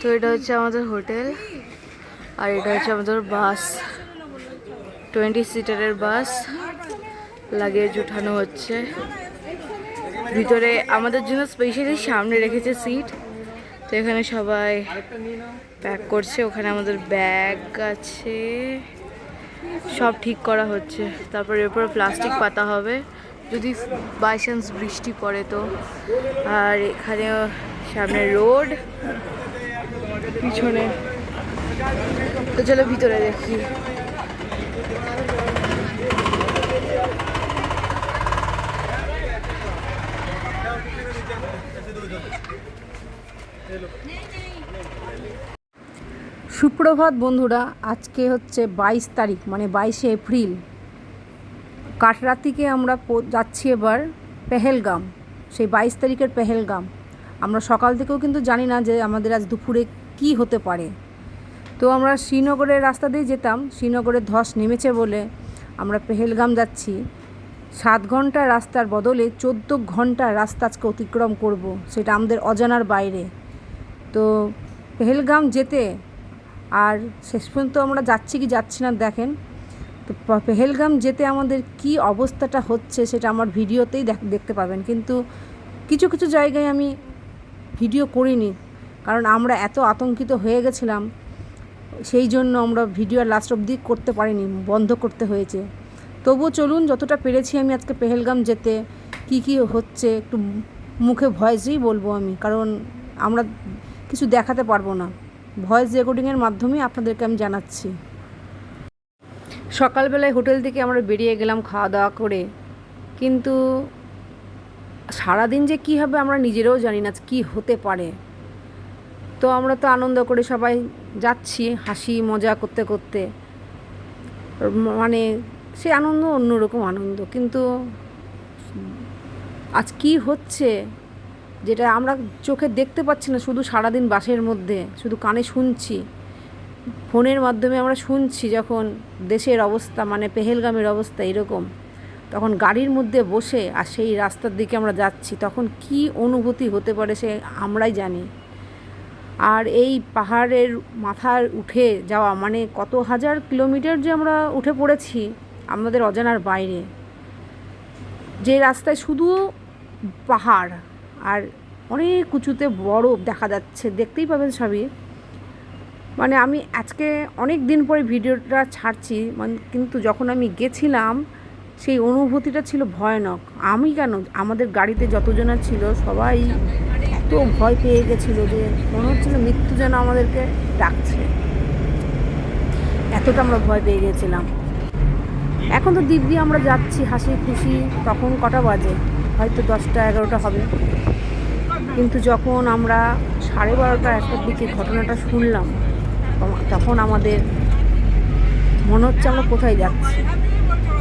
তো এটা হচ্ছে আমাদের হোটেল, আর এটা হচ্ছে আমাদের বাস। টোয়েন্টি সিটারের বাস, লাগেজ উঠানো হচ্ছে। ভিতরে আমাদের জন্য স্পেশালি সামনে রেখেছে সিট তো এখানে সবাই প্যাক করছে। ওখানে আমাদের ব্যাগ আছে। সব ঠিক করা হচ্ছে। তারপর এরপর প্লাস্টিক পাতা হবে। যদি বাই বৃষ্টি পড়ে তো। আর এখানে সামনে রোড পিছনে। তো চলো ভিতরে দেখি। সুপ্রভাত বন্ধুরা, আজকে হচ্ছে বাইশ তারিখ মানে বাইশে এপ্রিল। কাটরা থেকে আমরা যাচ্ছি এবার পেহেলগাম, সেই বাইশ তারিখের পেহেলগাম। আমরা সকাল থেকেও কিন্তু জানি না যে আমাদের আজ দুপুরে কি হতে পারে? তো আমরা শ্রীনগরের রাস্তা দিয়ে যেতাম, শ্রীনগরের ধস নেমেছে বলে আমরা পেহেলগাম যাচ্ছি। সাত ঘণ্টা রাস্তার বদলে চোদ্দ ঘণ্টা রাস্তা আজকে অতিক্রম করব, সেটা আমাদের অজানার বাইরে। তো পেহেলগাম যেতে আর শেষ পর্যন্ত আমরা যাচ্ছি কি যাচ্ছি না দেখেন। তো পেহেলগাম যেতে আমাদের কি অবস্থাটা হচ্ছে সেটা আমার ভিডিওতেই দেখতে পাবেন। কিন্তু কিছু কিছু জায়গায় আমি ভিডিও করিনি। কারণ আমরা এত আতঙ্কিত হয়ে গেছিলাম, সেই জন্য আমরা ভিডিও লাস্ট অবধি করতে পারিনি, বন্ধ করতে হয়েছে। তবুও চলুন, যতটা পেরেছি আমি আজকে পেহেলগাম যেতে, কি কি হচ্ছে, একটু মুখে ভয়েসেই বলব আমি, কারণ আমরা কিছু দেখাতে পারব না। ভয়েস রেকর্ডিংয়ের মাধ্যমে আপনাদেরকে আমি জানাচ্ছি। সকালবেলায় হোটেল থেকে আমরা বেরিয়ে গেলাম খাওয়া দাওয়া করে, কিন্তু সারাদিন যে কী হবে আমরা নিজেরাও জানি না কী হতে পারে। তো আমরা তো আনন্দ করে সবাই যাচ্ছি, হাসি, মজা করতে করতে। মানে সে আনন্দ অন্যরকম আনন্দ। কিন্তু আজ কি হচ্ছে? যেটা আমরা চোখে দেখতে পাচ্ছি না, শুধু সারাদিন বাসের মধ্যে, শুধু কানে শুনছি। ফোনের মাধ্যমে আমরা শুনছি যখন দেশের অবস্থা মানে পেহেলগামের অবস্থা এরকম। তখন গাড়ির মধ্যে বসে আর সেই রাস্তার দিকে আমরা যাচ্ছি, তখন কি অনুভূতি হতে পারে সে আমরাই জানি। আর এই পাহাড়ের মাথার উঠে যাওয়া মানে কত হাজার কিলোমিটার যে আমরা উঠে পড়েছি আমাদের অজানার বাইরে। যে রাস্তায় শুধু পাহাড় আর অনেক উঁচুতে বরফ দেখা যাচ্ছে, দেখতেই পাবেন সবই। মানে আমি আজকে অনেক দিন পরে ভিডিওটা ছাড়ছি মানে কিন্তু যখন আমি গেছিলাম, সেই অনুভূতিটা ছিল ভয়ানক। আমি কেন? আমাদের গাড়িতে যতজনা ছিল সবাই এত ভয় পেয়ে গেছিল যে মনে হচ্ছিল মৃত্যু যেন আমাদেরকে ডাকছে। এতটা আমরা ভয় পেয়ে গেছিলাম। এখন তো দিব্যি আমরা যাচ্ছি, হাসি খুশি, তখন কটা বাজে? হয়তো দশটা, এগারোটা হবে। কিন্তু যখন আমরা সাড়ে বারোটা একটার দিকে ঘটনাটা শুনলাম, তখন- আমাদের মনে হচ্ছে আমরা কোথায় যাচ্ছি।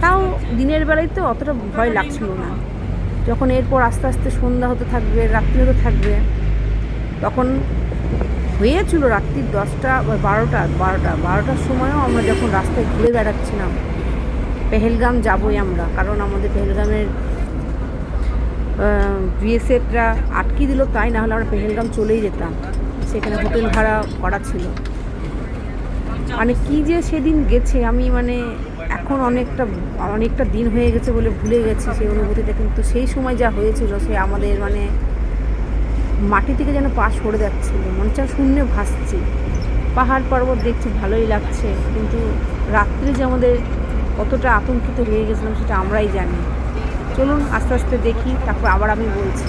তাও দিনের বেলায় তো অতটা ভয় লাগছিল না। যখন এরপর আস্তে আস্তে সন্ধ্যা হতে থাকবে, রাত্রি হতে থাকবে, তখন হয়েছিল রাত্রি দশটা বা বারোটা বারোটা, বারোটার সময়ও আমরা যখন রাস্তায় ঘুরে বেড়াচ্ছিলাম, পেহেলগাম যাবই আমরা। কারণ আমাদের পেহেলগামের বিএসএফরা আটকে দিল, তাই না হলে আমরা পেহেলগাম চলেই যেতাম। সেখানে হোটেল ভাড়া করা ছিল। মানে কি যে সেদিন গেছে, আমি মানে এখন অনেকটা অনেকটা দিন হয়ে গেছে বলে ভুলে গেছি সেই অনুভূতিটা, কিন্তু সেই সময় যা হয়েছিল সে আমাদের মানে মাটি থেকে যেন পা সরে যাচ্ছিল মনে হচ্ছে শূন্যে ভাসছি। পাহাড় পর্বত দেখছি ভালোই লাগছে, কিন্তু রাত্রে যে আমাদের কতটা আতঙ্কিত হয়ে গেছিলাম সেটা আমরাই জানি। চলুন আস্তে আস্তে দেখি, তারপর আবার আমি বলছি।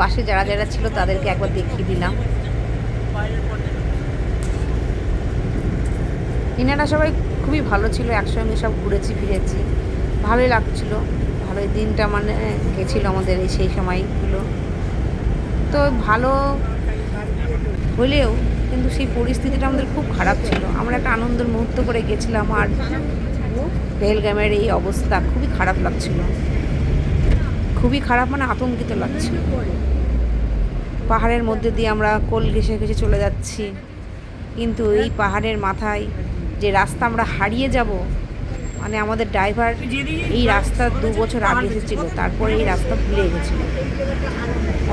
বাসে যারা যারা ছিল তাদেরকে একবার দেখিয়ে দিলাম। এনারা সবাই খুবই ভালো ছিল, একসঙ্গে সব ঘুরেছি, ফিরেছি। ভালোই লাগছিল। ভালোই দিনটা মানে গেছিল আমাদের এই সেই সময়গুলো। তো ভালো হলেও কিন্তু সেই পরিস্থিতিটা আমাদের খুব খারাপ ছিল। আমরা একটা আনন্দের মুহূর্ত করে গেছিলাম আর রেলগ্রামের এই অবস্থা খুবই খারাপ লাগছিল। খুবই খারাপ মানে আতঙ্কিত লাগছিল। পাহাড়ের মধ্যে দিয়ে আমরা কোল ঘেসে ঘেসে চলে যাচ্ছি। কিন্তু এই পাহাড়ের মাথায় যে রাস্তা আমরা হারিয়ে যাব মানে আমাদের ড্রাইভার এই রাস্তা দু বছর আগে এসেছিল, তারপরে এই রাস্তা ভুলে গেছিল।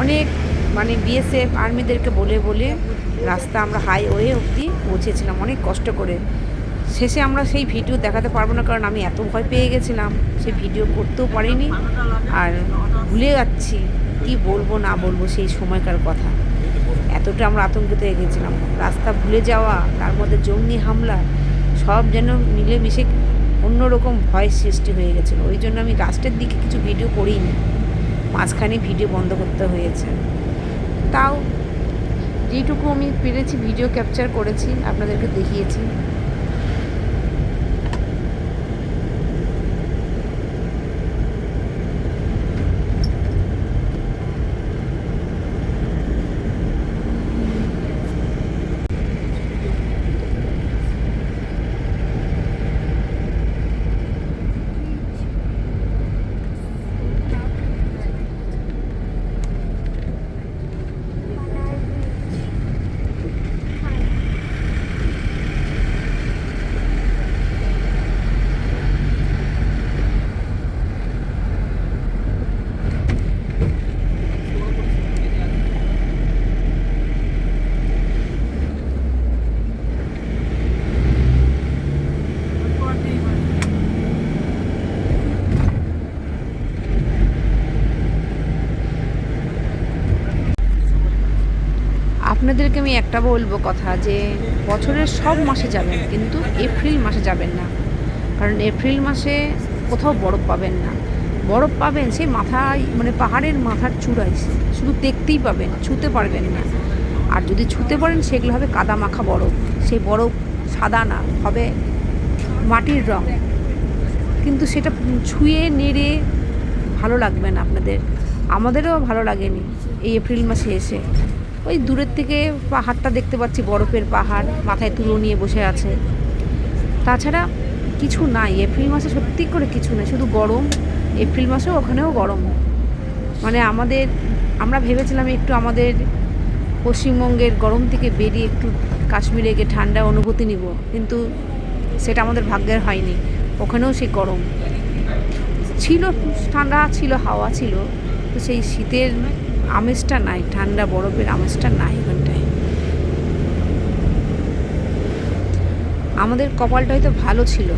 অনেক মানে বিএসএফ আর্মিদেরকে বলে বলে রাস্তা আমরা হাইওয়ে অবধি পৌঁছেছিলাম, অনেক কষ্ট করে। শেষে আমরা সেই ভিডিও দেখাতে পারব না, কারণ আমি এত ভয় পেয়ে গেছিলাম। সেই ভিডিও করতেও পারিনি, আর ভুলে যাচ্ছি। কি বলব, না বলব সেই সময়কার কথা। এতটা আমরা আতঙ্কিত হয়ে গেছিলাম। রাস্তা ভুলে যাওয়া, তার মধ্যে জঙ্গি হামলা, সব যেন মিলেমিশে অন্যরকম ভয় সৃষ্টি হয়ে গেছিল। ওই জন্য আমি লাস্টের দিকে কিছু ভিডিও করিনি। মাঝখানে ভিডিও বন্ধ করতে হয়েছে। তাও যেটুকু আমি পেরেছি ভিডিও ক্যাপচার করেছি, আপনাদেরকে দেখিয়েছি। আপনাদেরকে আমি একটা বলব কথা যে বছরের সব মাসে যাবেন, কিন্তু এপ্রিল মাসে যাবেন না। কারণ এপ্রিল মাসে কোথাও বরফ পাবেন না। বরফ পাবেন সেই মাথায় মানে পাহাড়ের মাথার চূড়ায়, শুধু দেখতেই পাবেন, ছুতে পারবেন না। আর যদি ছুতে পারেন, সেগুলো হবে কাদা মাখা বরফ। সেই বরফ সাদা না, হবে মাটির রং। কিন্তু সেটা ছুঁয়ে নেড়ে ভালো লাগবে না আপনাদের। আমাদেরও ভালো লাগেনি এই এপ্রিল মাসে এসে। ওই দূরের থেকে পাহাড়টা দেখতে পাচ্ছি, বরফের পাহাড়, মাথায় তুলো নিয়ে বসে আছে। তাছাড়া কিছু নাই, এপ্রিল মাসে সত্যি করে কিছু নেই, শুধু গরম। এপ্রিল মাসেও ওখানেও গরম। মানে আমাদের, আমরা ভেবেছিলাম একটু আমাদের পশ্চিমবঙ্গের গরম থেকে বেরিয়ে একটু কাশ্মীরে গিয়ে ঠান্ডা অনুভূতি নিব, কিন্তু সেটা আমাদের ভাগ্যের হয়নি। ওখানেও সেই গরম। ছিল, ঠান্ডা ছিল, হাওয়া ছিল, তো সেই শীতের আমেজটা নাই, ঠান্ডা বরফের আমেজটা নাই ওখানটায় আমাদের কপালটা হয়তো ভালো ছিল,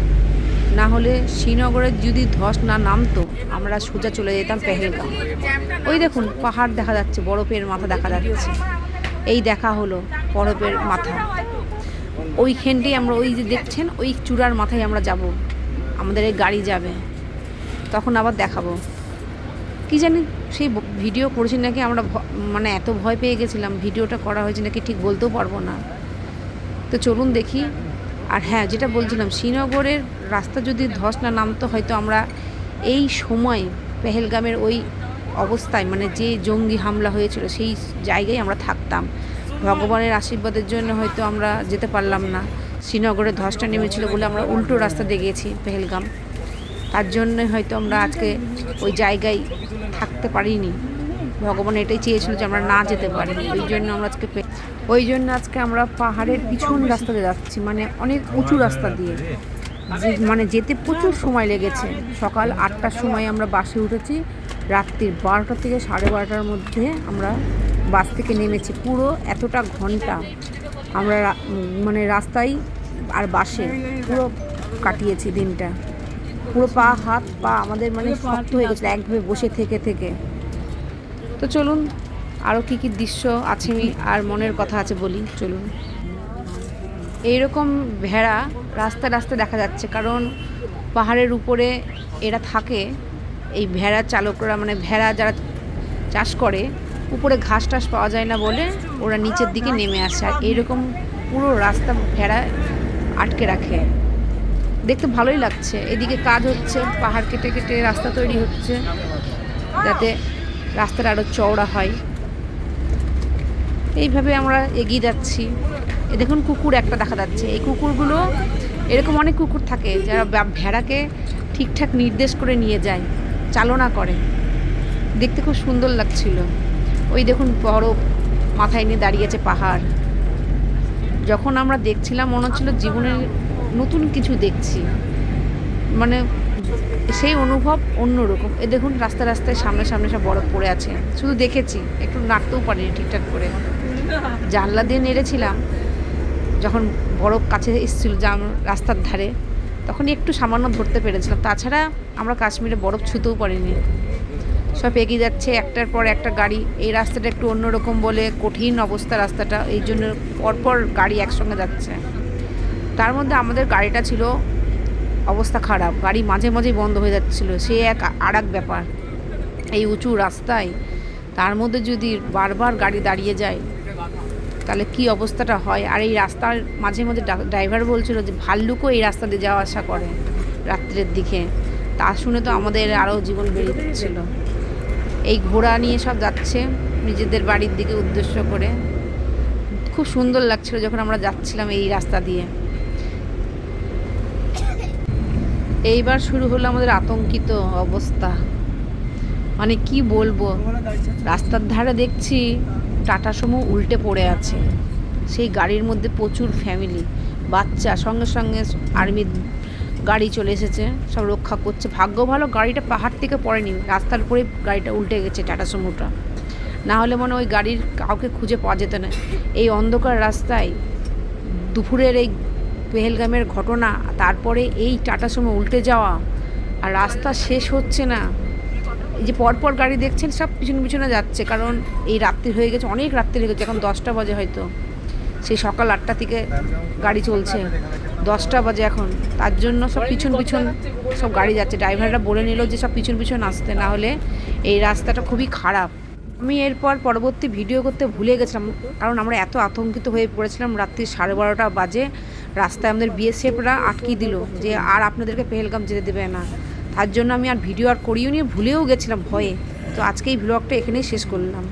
না হলে শ্রীনগরের যদি ধস না নামতো, আমরা সোজা চলে যেতাম পেহেলগাঁও। ওই দেখুন, পাহাড় দেখা যাচ্ছে, বরফের মাথা দেখা যাচ্ছে। এই দেখা হলো বরফের মাথা। ওইখানটাই আমরা, ওই যে দেখছেন, ওই চূড়ার মাথায় আমরা যাব। আমাদের এই গাড়ি যাবে। তখন আবার দেখাবো। কি জানি সেই ভিডিও করেছি নাকি আমরা মানে এত ভয় পেয়ে গেছিলাম ভিডিওটা করা হয়েছে নাকি ঠিক বলতেও পারব না। তো চলুন দেখি। আর হ্যাঁ যেটা বলছিলাম, শ্রীনগরের রাস্তা যদি ধস না নামতো হয়তো আমরা এই সময় পেহেলগামের ওই অবস্থায় মানে যে জঙ্গি হামলা হয়েছিল সেই জায়গায় আমরা থাকতাম। ভগবানের আশীর্বাদের জন্য হয়তো আমরা যেতে পারলাম না। শ্রীনগরে ধসটা নেমেছিল বলে আমরা উল্টো রাস্তা দিয়ে গেছি পেহেলগাম। তার জন্য হয়তো আমরা আজকে ওই জায়গায় থাকতে পারিনি। ভগবান এটাই চেয়েছিল যে আমরা না যেতে পারি। ওই জন্য আমরা আজকে ওই জন্য আজকে আমরা পাহাড়ের পিছন রাস্তা দিয়ে যাচ্ছি মানে অনেক উঁচু রাস্তা দিয়ে। মানে যেতে প্রচুর সময় লেগেছে। সকাল আটটার সময় আমরা বাসে উঠেছি। রাত্রির বারোটা থেকে সাড়ে বারোটার মধ্যে আমরা বাস থেকে নেমেছি। পুরো এতটা ঘণ্টা আমরা মানে রাস্তায় আর বাসে পুরো কাটিয়েছি দিনটা। পুরো পা হাত পা আমাদের মানে শক্ত হয়ে গেছিল একভাবে বসে থেকে থেকে। তো চলুন আরও কী কী দৃশ্য আছে আর মনের কথা আছে বলি চলুন। এইরকম ভেড়া রাস্তা রাস্তায় দেখা যাচ্ছে কারণ পাহাড়ের উপরে এরা থাকে এই ভেড়া চালকরা মানে ভেড়া যারা চাষ করে উপরে ঘাস টাস পাওয়া যায় না বলে ওরা নিচের দিকে নেমে আসে আর এইরকম পুরো রাস্তা ভেড়া আটকে রাখে। দেখতে ভালোই লাগছে। এদিকে কাজ হচ্ছে, পাহাড় কেটে কেটে রাস্তা তৈরি হচ্ছে, যাতে রাস্তাটা আরও চওড়া হয়। এইভাবে আমরা এগিয়ে যাচ্ছি। এ দেখুন কুকুর একটা দেখা যাচ্ছে। এই কুকুরগুলো, এরকম অনেক কুকুর থাকে যারা ভেড়াকে ঠিকঠাক নির্দেশ করে নিয়ে যায়, চালনা করে। দেখতে খুব সুন্দর লাগছিল। ওই দেখুন বরফ মাথায় নিয়ে দাঁড়িয়েছে পাহাড়। যখন আমরা দেখছিলাম, মনে হচ্ছিল জীবনের নতুন কিছু দেখছি। মানে সেই অনুভব অন্যরকম। এ দেখুন রাস্তা রাস্তায় সামনে সামনে সব বরফ পড়ে আছে। শুধু দেখেছি, একটু নাড়তেও পারিনি ঠিকঠাক করে। জানলা দিয়ে নেড়েছিলাম, যখন বরফ কাছে এসেছিল জাম রাস্তার ধারে তখন একটু সামান্য ধরতে পেরেছিলাম। তাছাড়া আমরা কাশ্মীরে বরফ ছুতেও পারিনি। সব এগিয়ে যাচ্ছে, একটার পর একটা গাড়ি। এই রাস্তাটা একটু অন্যরকম বলে কঠিন অবস্থা রাস্তাটা। এই জন্য পরপর গাড়ি একসঙ্গে যাচ্ছে। তার মধ্যে আমাদের গাড়িটা ছিল অবস্থা খারাপ। গাড়ি মাঝে মাঝেই বন্ধ হয়ে যাচ্ছিল। সে এক আর এক ব্যাপার। এই উঁচু রাস্তায় তার মধ্যে যদি বারবার গাড়ি দাঁড়িয়ে যায়, তাহলে কি অবস্থাটা হয়? আর এই রাস্তার মাঝে মাঝে ড্রাইভার বলছিল যে, ভাল্লুকও এই রাস্তা দিয়ে যাওয়া আসা করে রাত্রের দিকে। তা শুনে তো আমাদের আরও জীবন বেরিয়ে যাচ্ছিল এই ঘোড়া নিয়ে সব যাচ্ছে নিজেদের বাড়ির দিকে উদ্দেশ্য করে। খুব সুন্দর লাগছিল যখন আমরা যাচ্ছিলাম এই রাস্তা দিয়ে। এইবার শুরু হলো আমাদের আতঙ্কিত অবস্থা। মানে কি বলব? রাস্তার ধারে দেখছি টাটা সুমো উল্টে পড়ে আছে। সেই গাড়ির মধ্যে প্রচুর ফ্যামিলি বাচ্চা, সঙ্গে সঙ্গে আর্মির গাড়ি চলে এসেছে, সব রক্ষা করছে। ভাগ্য ভালো গাড়িটা পাহাড় থেকে পড়েনি, রাস্তার উপরেই গাড়িটা উল্টে গেছে টাটা সুমোটা। না হলে মনে ওই গাড়ির কাউকে খুঁজে পাওয়া যেত না। এই অন্ধকার রাস্তায় দুপুরের এই পেহেলগামের ঘটনা, তারপরে এই টাটা সুমো উল্টে যাওয়া, আর রাস্তা শেষ হচ্ছে না। এই যে পরপর গাড়ি দেখছেন, সব পিছনে পিছনে যাচ্ছে, কারণ এই রাত্রি হয়ে গেছে, অনেক রাত্রি হয়ে গেছে, এখন দশটা বাজে হয়তো। সেই সকাল আটটা থেকে গাড়ি চলছে, দশটা বাজে এখন। তার জন্য সব পিছন পিছন সব গাড়ি যাচ্ছে। ড্রাইভাররা বলে নিল যে সব পিছন পিছন আসতে, না হলে এই রাস্তাটা খুবই খারাপ। আমি এরপর পরবর্তী ভিডিও করতে ভুলে গেছিলাম, কারণ আমরা এত আতঙ্কিত হয়ে পড়েছিলাম, রাত্রি সাড়ে বারোটা বাজে। রাস্তায় আমাদের বিএসএফরা আটকিয়ে দিল যে আর আপনাদেরকে পেহেলগাম যেতে দেবে না। তার জন্য আমি আর ভিডিও আর করিও নিয়ে ভুলেও গেছিলাম ভয়ে। তো আজকে এই ব্লগটা এখানেই শেষ করলাম।